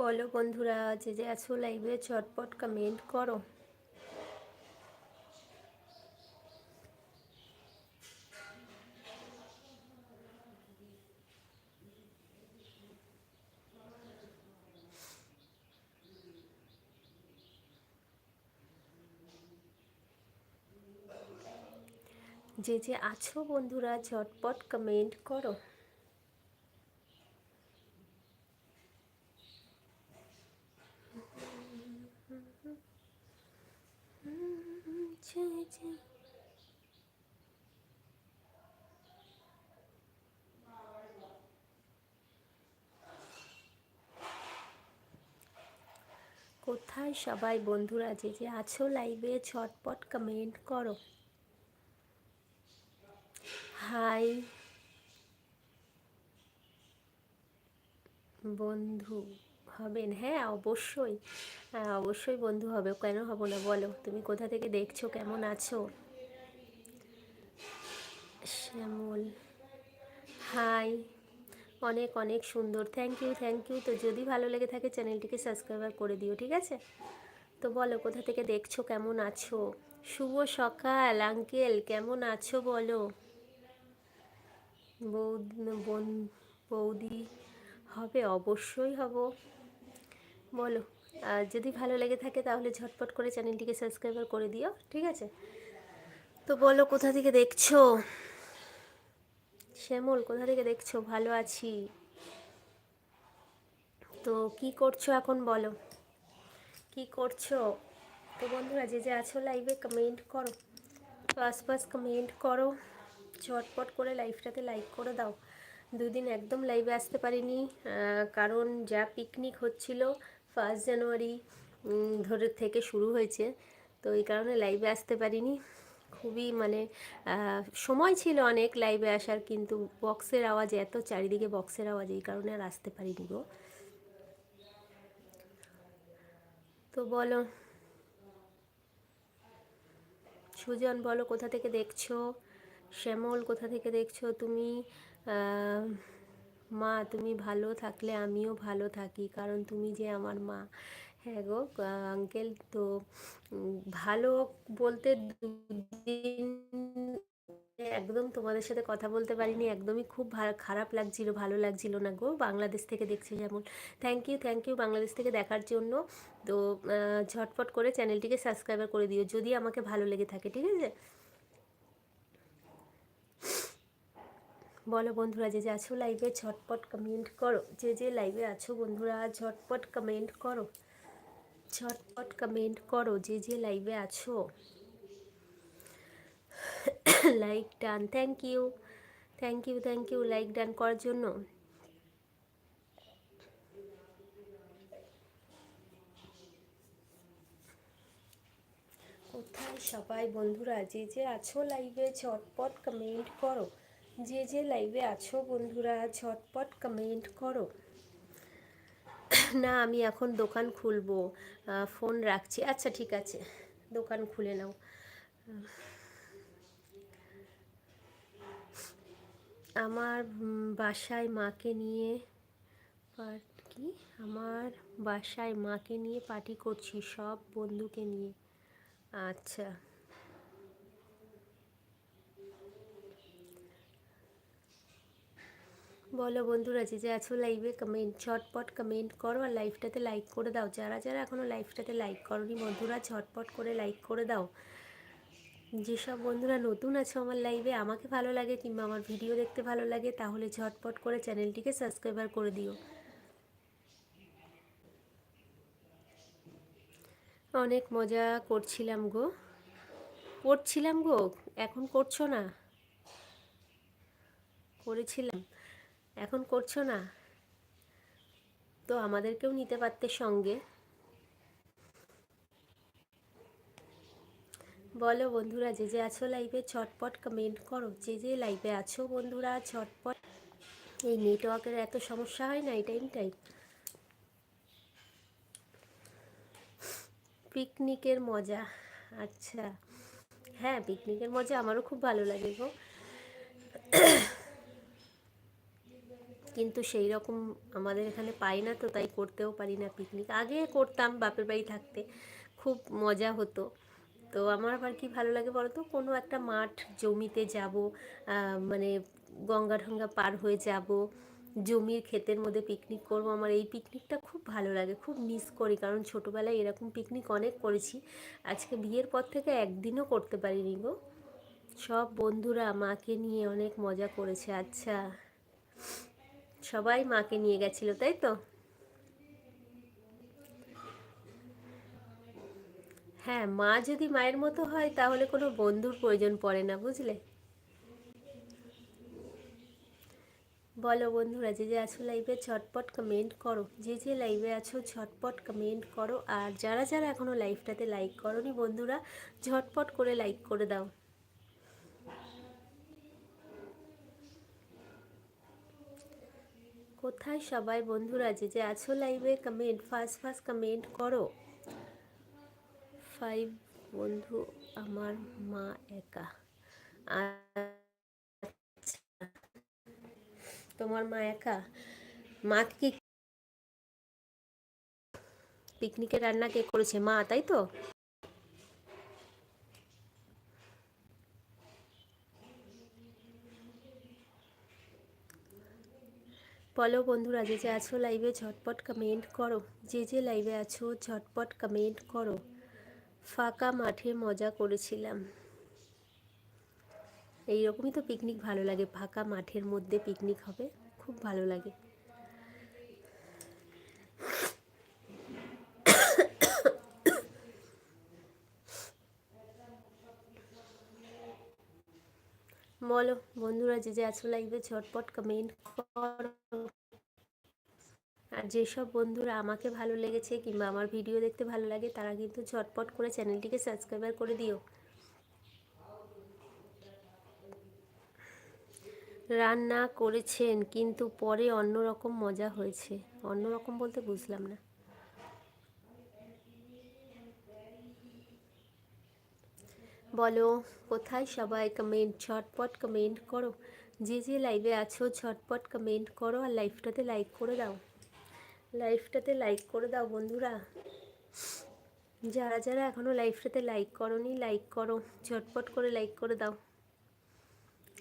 বলো বন্ধুরা, যে যে আছো লাইভে চটপট কমেন্ট করো। যে যে আছো বন্ধুরা ঝটপট কমেন্ট করো। কোথায় সবাই বন্ধুরা, যে যে আছো লাইভে ছটপট কমেন্ট করো। হাই বন্ধু হবেন? হ্যাঁ অবশ্যই। হ্যাঁ অবশ্যই বন্ধু হবে কেন হব না বলো? তুমি কোথা থেকে দেখছ? কেমন আছো? শ্যামল, হাই অনেক অনেক সুন্দর। থ্যাংক ইউ থ্যাংক ইউ তো যদি ভালো লেগে থাকে, চ্যানেলটিকে সাবস্ক্রাইবার করে দিও, ঠিক আছে? তো বলো, কোথা থেকে দেখছ? কেমন আছো? শুভ সকাল আঙ্কেল কেমন আছো বলো? বোন, বৌদি, হবে? অবশ্যই হব। বলো যদি ভালো লেগে থাকে, তাহলে ঝটপট করে চ্যানেলটিকে সাবস্ক্রাইবার করে দিও, ঠিক আছে? তো বলো, কোথা থেকে দেখছ? শ্যামল, কোথা থেকে দেখছ? ভালো আছি। তো কি করছ এখন বলো? কি করছ? তো বন্ধুরা, যে যে আছো লাইভে কমেন্ট করো। তো আশপাশ কমেন্ট করো। ঝটপট করে লাইভটাতে লাইক করে দাও। দুদিন একদম লাইভে আসতে পারিনি কারণ যা পিকনিক হচ্ছিল ফার্স্ট জানুয়ারি ধরে থেকে শুরু হয়েছে। তো এই কারণে লাইভে আসতে পারিনি। খুবই মানে সময় ছিল অনেক লাইভে আসার, কিন্তু বক্সের আওয়াজ এত, চারিদিকে বক্সের আওয়াজ, এই কারণে আর আসতে পারিনি গো। তো বলো, সুজন বলো, কোথা থেকে দেখছ? শ্যামল, কোথা থেকে দেখছ? তুমি মা, তুমি ভালো থাকলে আমিও ভালো থাকি, কারণ তুমি যে আমার মা। হ্যাঁ গো আঙ্কেল তো ভালো বলতে দুদিন একদম তোমাদের সাথে কথা বলতে পারিনি, একদমই খুব খারাপ লাগছিল, ভালো লাগছিল না গো, বাংলাদেশ থেকে দেখছি যেমন। Thank you thank you Bangladesh থেকে দেখার জন্য। তো ঝটপট করে চ্যানেলটিকে সাবস্ক্রাইবার করে দিও, যদি আমাকে ভালো লেগে থাকে, ঠিক আছে? বলো বন্ধুরা, যে যে আছো লাইভে ঝটপট কমেন্ট করো, যে যে লাইভে আছো বন্ধুরা, ঝটপট কমেন্ট করো। ঝটপট কমেন্ট করো যে যে লাইভে আছো। Like done thank you thank you thank you like done করার জন্য। কোথায় সবাই বন্ধুরা, যে যে আছো লাইভে ঝটপট কমেন্ট করো। যে যে লাইভে আছো বন্ধুরা, ঝটপট কমেন্ট করো। না, আমি এখন দোকান খুলবো। ফোন রাখছি। আচ্ছা ঠিক আছে। দোকান খুলে নাও। আমার বাসায় মাকে নিয়ে কি? আমার বাসায় মাকে নিয়ে পার্টি করছি, সব বন্ধুকে নিয়ে। আচ্ছা। বলো বন্ধুরা, যে যে আছো লাইভে কমেন্ট ঝটপট কমেন্ট করো আর লাইভটাতে লাইক করে দাও। যারা যারা এখনও লাইভটাতে লাইক করনি বন্ধুরা, ঝটপট করে লাইক করে দাও। যেসব বন্ধুরা নতুন আছো আমার লাইভে আমাকে ভালো লাগে কিংবা আমার ভিডিও দেখতে ভালো লাগে, তাহলে ঝটপট করে চ্যানেলটিকে সাবস্ক্রাইবার করে দিও। অনেক মজা করছিলাম গো। করছিলাম গো? এখন করছ না? করেছিলাম। এখন করছ না? তো আমাদেরকেও নিতে পারতে সঙ্গে। বলো বন্ধুরা, যে যে আছো লাইভে ছটপট কমেন্ট করো। যে যে লাইভে আছো বন্ধুরা, ছটপট। এই নেটওয়ার্কের এত সমস্যা হয় না এই টাইমটাই পিকনিকের মজা। আচ্ছা। হ্যাঁ পিকনিকের মজা আমারও খুব ভালো লাগে গো। কিন্তু সেই রকম আমাদের এখানে পাই না তো, তাই করতেও পারি না পিকনিক আগে করতাম বাপের বাড়ি থাকতে, খুব মজা হতো। তো আমার আবার কি ভালো লাগে বলতো, কোনো একটা মাঠ জমিতে যাব মানে গঙ্গা ঢঙ্গা পার হয়ে যাব, জমির ক্ষেতের মধ্যে পিকনিক করব। আমার এই পিকনিকটা খুব ভালো লাগে, খুব মিস করি, কারণ ছোটোবেলায় এরকম পিকনিক অনেক করেছি। আজকে বিয়ের পর থেকে একদিনও করতে পারিনি গো। সব বন্ধুরা মাকে নিয়ে অনেক মজা করেছে আচ্ছা। সবাই মাকে নিয়ে গেছিল, তাই তো? হ্যাঁ মা যদি মায়ের মতো হয়, তাহলে কোনো বন্ধুর প্রয়োজন পড়ে না, বুঝলে? বলো বন্ধুরা, যে যে আছো লাইভে ঝটপট কমেন্ট করো। যে যে লাইভে আছো ঝটপট কমেন্ট করো। আর যারা যারা এখনও লাইভটাতে লাইক করনি বন্ধুরা, ঝটপট করে লাইক করে দাও। কোথায় সবাই বন্ধুরা যে যে আছো লাইভে কমেন্ট ফার্স্ট ফার্স্ট কমেন্ট করো। ফাইভ বন্ধু আমার মা একা। তোমার মা একা? মা কি পিকনিকে রান্না কে করেছে? মা, তাই তো? বলো বন্ধুরা, যে যে আছো লাইভে ঝটপট কমেন্ট করো। যে যে লাইভে আছো, ঝটপট কমেন্ট করো। ফাঁকা মাঠে মজা করেছিলাম। এইরকমই তো পিকনিক ভালো লাগে। ফাঁকা মাঠের মধ্যে পিকনিক হবে, খুব ভালো লাগে। বলো, বন্ধুরা যে যে আছো লাইভে ঝটপট কমেন্ট করো। আর যেসব বন্ধুরা আমাকে ভালো লেগেছে কিংবা আমার ভিডিও দেখতে ভালো লাগে, তারা কিন্তু ঝটপট করে চ্যানেলটিকে সাবস্ক্রাইবার করে দিও। রান্না করেছেন, কিন্তু পরে অন্যরকম মজা হয়েছে। অন্যরকম বলতে বুঝলাম না। বলো, কোথায় সবাই কমেন্ট ঝটপট কমেন্ট করো। যে যে লাইভে আছো, ঝটপট কমেন্ট করো আর লাইভটাতে লাইক করে দাও। লাইভটাতে লাইক করে দাও বন্ধুরা। যারা যারা এখনও লাইভটাতে লাইক করনি লাইক করো। ঝটপট করে লাইক করে দাও।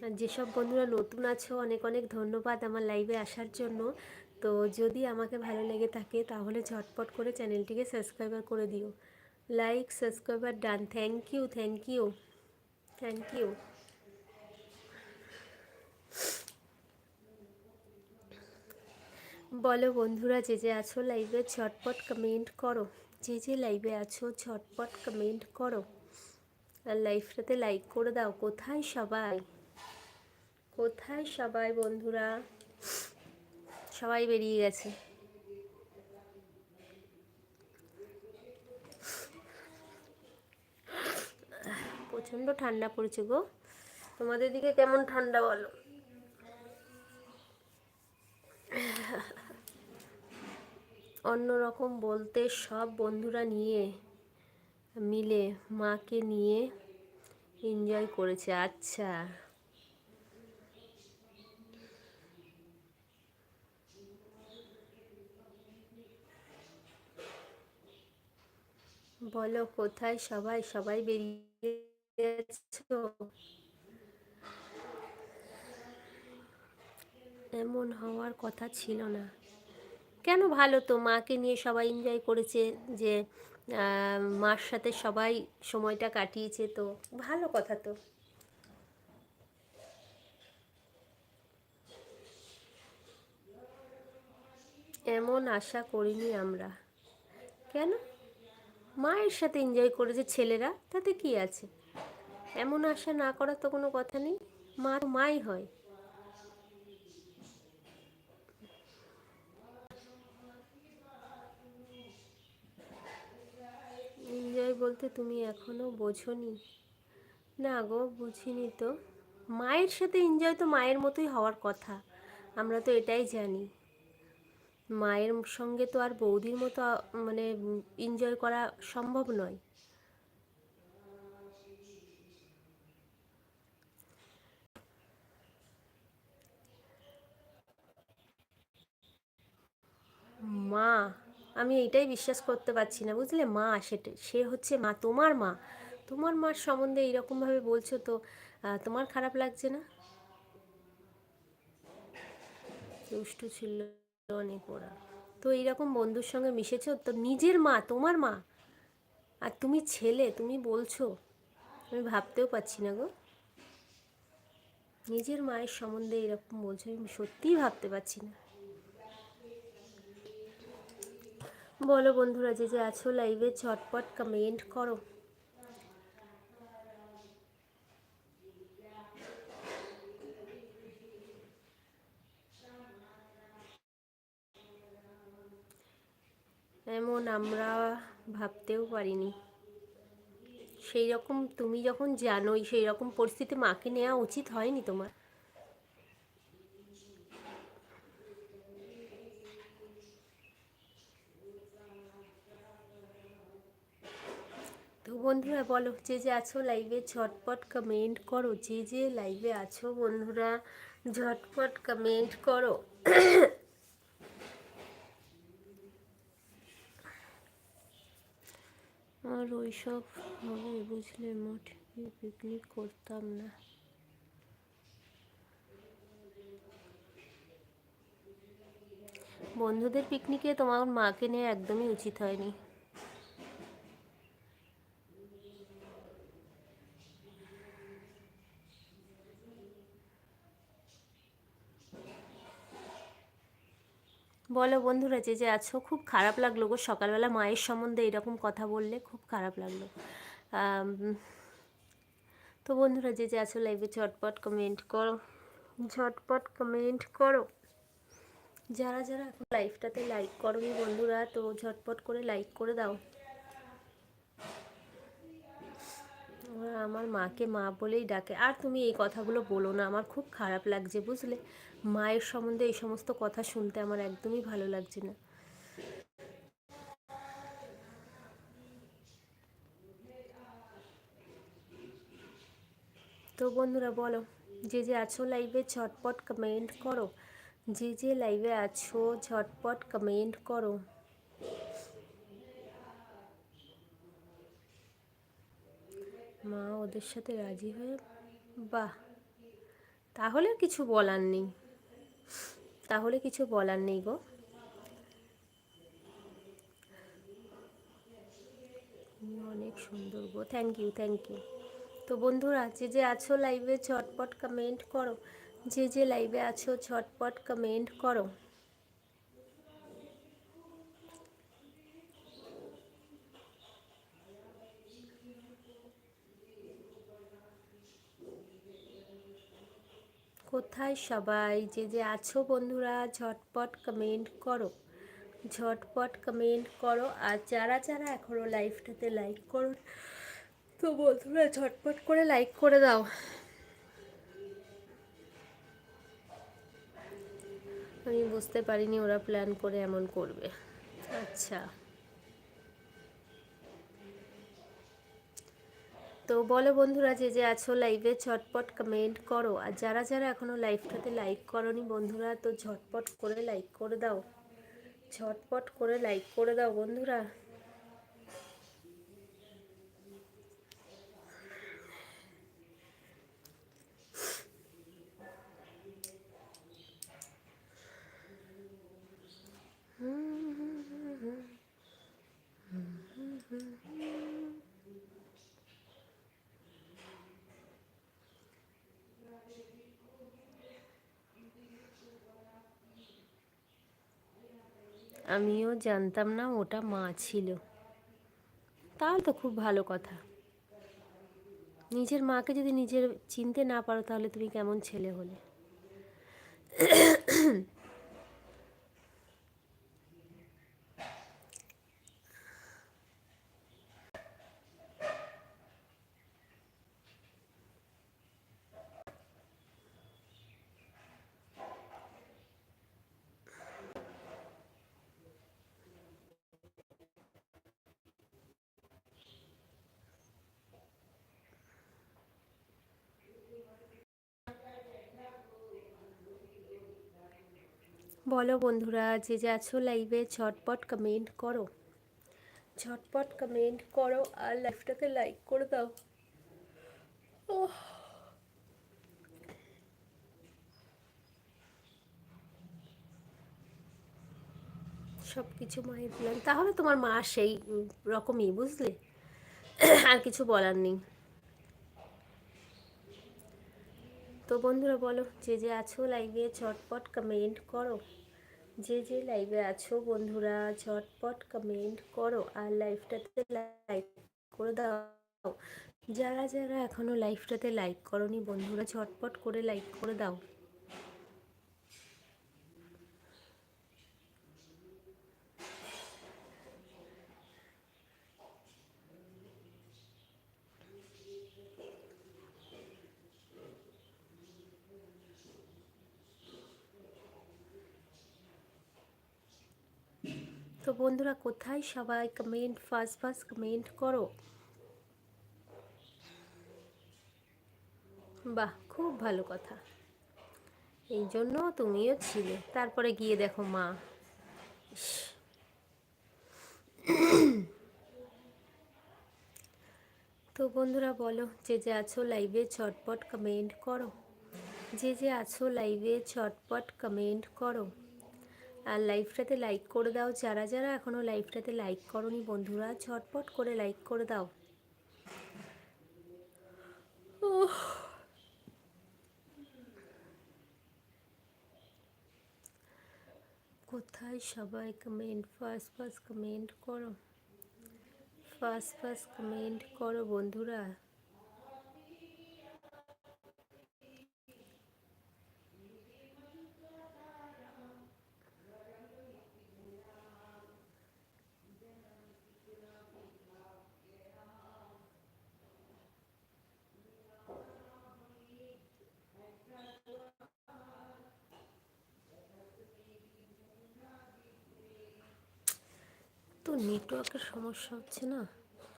আর যেসব বন্ধুরা নতুন আছো, অনেক অনেক ধন্যবাদ আমার লাইভে আসার জন্য। তো যদি আমাকে ভালো লেগে থাকে, তাহলে ঝটপট করে চ্যানেলটিকে সাবস্ক্রাইবার করে দিও। Like subscriber done thank you thank you thank you বলো বন্ধুরা, যে যে আছো লাইভে ঝটপট কমেন্ট করো। যে যে লাইভে আছো, ঝটপট কমেন্ট করো। আর লাইভটাতে লাইক করে দাও। কোথায় সবাই? কোথায় সবাই বন্ধুরা? সবাই বেরিয়ে গেছে। প্রচণ্ড ঠান্ডা পড়েছে গো। তোমাদের দিকে কেমন ঠান্ডা বলো। অন্যরকম বলতে সব বন্ধুরা নিয়ে, মিলে মাকে নিয়ে এনজয় করেছে আচ্ছা। বলো কোথায় সবাই? সবাই বেরিয়ে এমন হওয়ার কথা ছিল না। কেন ভালো তো? মাকে নিয়ে সবাই এনজয় করেছে যে মার সাথে সবাই সময়টা কাটিয়েছে তো। ভালো কথা তো। এমন আশা করিনি আমরা। কেন? মায়ের সাথে এনজয় করেছে ছেলেরা, তাতে কি আছে? এমন আশা না করার তো কোনো কথা নেই। মা তো মাই হয়। এনজয় বলতে তুমি এখনও বোঝনি। না গো, বুঝিনি তো। মায়ের সাথে এনজয় তো মায়ের মতোই হওয়ার কথা। আমরা তো এটাই জানি। মায়ের সঙ্গে তো আর বৌদির মতো মানে এনজয় করা সম্ভব নয়। আমি এইটাই বিশ্বাস করতে পারছি না, বুঝলে? মা, সেটা, সে হচ্ছে মা, তোমার মা। তোমার মার সম্বন্ধে এইরকমভাবে বলছো তো তোমার খারাপ লাগছে না? দুষ্টু ছিল অনেক ওরা। তো এইরকম বন্ধুর সঙ্গে মিশেছ? তো নিজের মা, তোমার মা? আর তুমি ছেলে, তুমি বলছো? আমি ভাবতেও পারছি না গো। নিজের মায়ের সম্বন্ধে এরকম বলছো, আমি সত্যিই ভাবতে পারছি না। বলো বন্ধুরা, যে যে আছো লাইভে ঝটপট কমেন্ট করো। এমন আমরা ভাবতেও পারিনি। সেই রকম তুমি যখন জানোই সেই রকম পরিস্থিতি মাকে নেওয়া উচিত হয়নি তোমার। বন্ধুরা, বলো, যে যে আছো লাইভে ঝটপট কমেন্ট করো। যে যে লাইভে আছো বন্ধুরা, ঝটপট কমেন্ট করো। আর ওইসব হবে, বুঝলে মাঠে পিকনিক করতাম না। বন্ধুদের পিকনিকে তোমার মাকে নিয়ে একদমই উচিত হয়নি। বলো বন্ধুরা, যে যে আছো, খুব খারাপ লাগল গো সকালবেলা। মায়ের সম্বন্ধে এরকম কথা বললে খুব খারাপ লাগল। তো বন্ধুরা, যে যে আছো লাইভে ঝটপট কমেন্ট করো। ঝটপট কমেন্ট করো। যারা যারা এখন লাইভটাতে লাইক করোনি বন্ধুরা, তো ঝটপট করে লাইক করে দাও। আমার মাকে মা বলেই ডাকে। আর তুমি এই কথাগুলো বলো না, আমার খুব খারাপ লাগছে, বুঝলে? মায়ের সম্বন্ধে এই সমস্ত কথা শুনতে আমার একদমই ভালো লাগছে না। তো বন্ধুরা বলো, যে যে আছো লাইভে ঝটপট কমেন্ট করো। যে যে লাইভে আছো, ঝটপট কমেন্ট করো। মা ওদের সাথে রাজি হয়ে, বাহ, তাহলে কিছু বলার নেই। তাহলে কিছু বলার নেই গো। অনেক সুন্দর গো। থ্যাংক ইউ থ্যাংক ইউ তো বন্ধুরা, যে যে আছো লাইভে ঝটপট কমেন্ট করো। যে যে লাইভে আছো, ঝটপট কমেন্ট করো। কোথায় সবাই? যে যে আছো বন্ধুরা, ঝটপট কমেন্ট করো। ঝটপট কমেন্ট করো। আর যারা যারা এখনও লাইভটাতে লাইক করো, তো বন্ধুরা ঝটপট করে লাইক করে দাও। আমি বুঝতে পারিনি ওরা প্ল্যান করে এমন করবে। আচ্ছা। তো বলো বন্ধুরা যে যে আছো লাইভে ঝটপট কমেন্ট করো। আর যারা যারা এখনও লাইভটাতে লাইক করনি বন্ধুরা, তো ঝটপট করে লাইক করে দাও। ঝটপট করে লাইক করে দাও বন্ধুরা। আমিও জানতাম না ওটা মা ছিল। তাহলে তো খুব ভালো কথা। নিজের মাকে যদি নিজের চিনতে না পারো তাহলে তুমি কেমন ছেলে হলে? বলো বন্ধুরা, যে যে আছো লাইভে ঝটপট কমেন্ট করো। ঝটপট কমেন্ট করো আর লাইভটাতে লাইক করে দাও। সব কিছু মায়ের দিলাম তাহলে তোমার মা সেই রকমই, বুঝলে? আর কিছু বলার নেই। তো বন্ধুরা বলো, যে যে আছো লাইভে ঝটপট কমেন্ট করো। যে যে লাইভে আছো বন্ধুরা, ঝটপট কমেন্ট করো আর লাইভটাতে লাইক করে দাও। যারা যারা এখনও লাইভটাতে লাইক করনি বন্ধুরা, ঝটপট করে লাইক করে দাও তো বন্ধুরা, কোথায় সবাই? কমেন্ট ফার্স্ট ফার্স্ট কমেন্ট করো। বাহ, খুব ভালো কথা। এই জন্য তুমিও ছিলে। তারপরে গিয়ে দেখো মা। তো বন্ধুরা, বলো, যে যে আছো লাইভে চটপট কমেন্ট করো। যে যে আছো লাইভে চটপট কমেন্ট করো। আর লাইভটাতে লাইক করে দাও। যারা যারা এখনও লাইভটাতে লাইক করনি বন্ধুরা, ঝটপট করে লাইক করে দাও। কোথায় সবাই কমেন্ট ফার্স্ট ফার্স্ট কমেন্ট করো। ফার্স্ট ফার্স্ট কমেন্ট করো বন্ধুরা তো নেটওয়ার্কের সমস্যা হচ্ছে না?